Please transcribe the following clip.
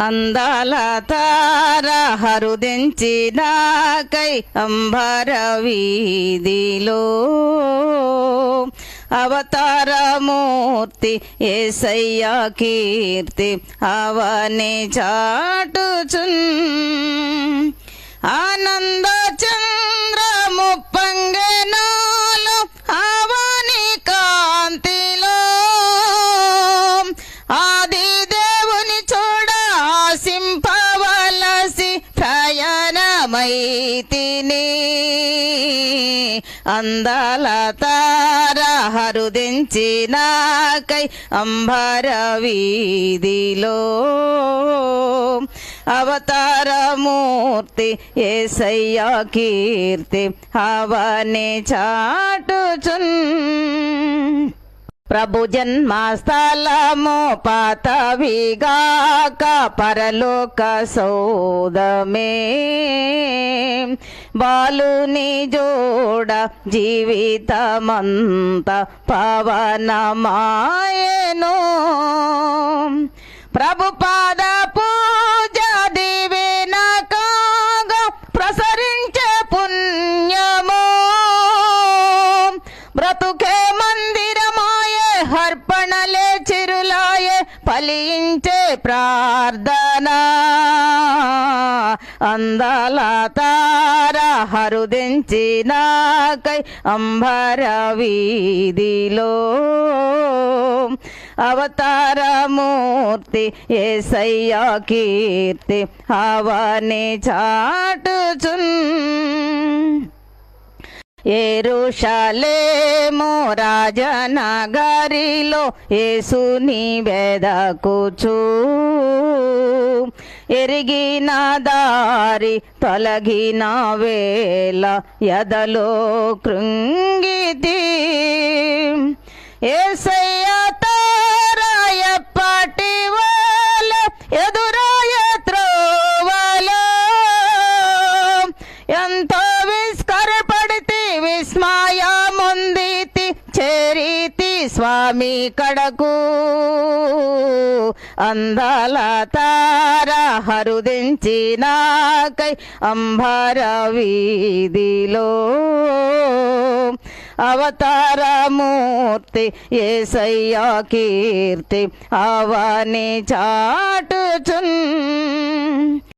అందాల తార హరుదించినాకై అంబర వీధిలో. అవతారమూర్తి ఏసయ్య కీర్తి అవని చాటుచున్. ఆనంద తిని అందాల తార హరుదించినాకై అంబర వీధిలో అవతారమూర్తి ఏసయ్య కీర్తి అవని చాటుచున్. ప్రభు జన్మస్థలము పాతవిగాక పరలోక సౌదమే. బాలుని జోడ జీవితమంత పవనమాయను. ప్రభు పాద పూజ దివిన కాగా ప్రసరించే పుణ్యము. బ్రతుకే మందిర ఫలించే ప్రార్థన. అందల తార హరుదించినాకై అంబర వీధిలో. అవతారమూర్తి ఏసయ్య కీర్తి అవని చాటుచున్. ఏరుషలేము రాజనగరిలో ఏసుని వెదకుచు. ఎరిగిన దారి తొలగిన వేళ ఎదలో కృంగితి. ఏసయ్య తారా ఎప్పటి స్వామి కడకు అందాల తార హరుదించినాకై అంబర వీధిలో అవతారమూర్తి ఏసయ్య కీర్తి అవని చాటుచున్.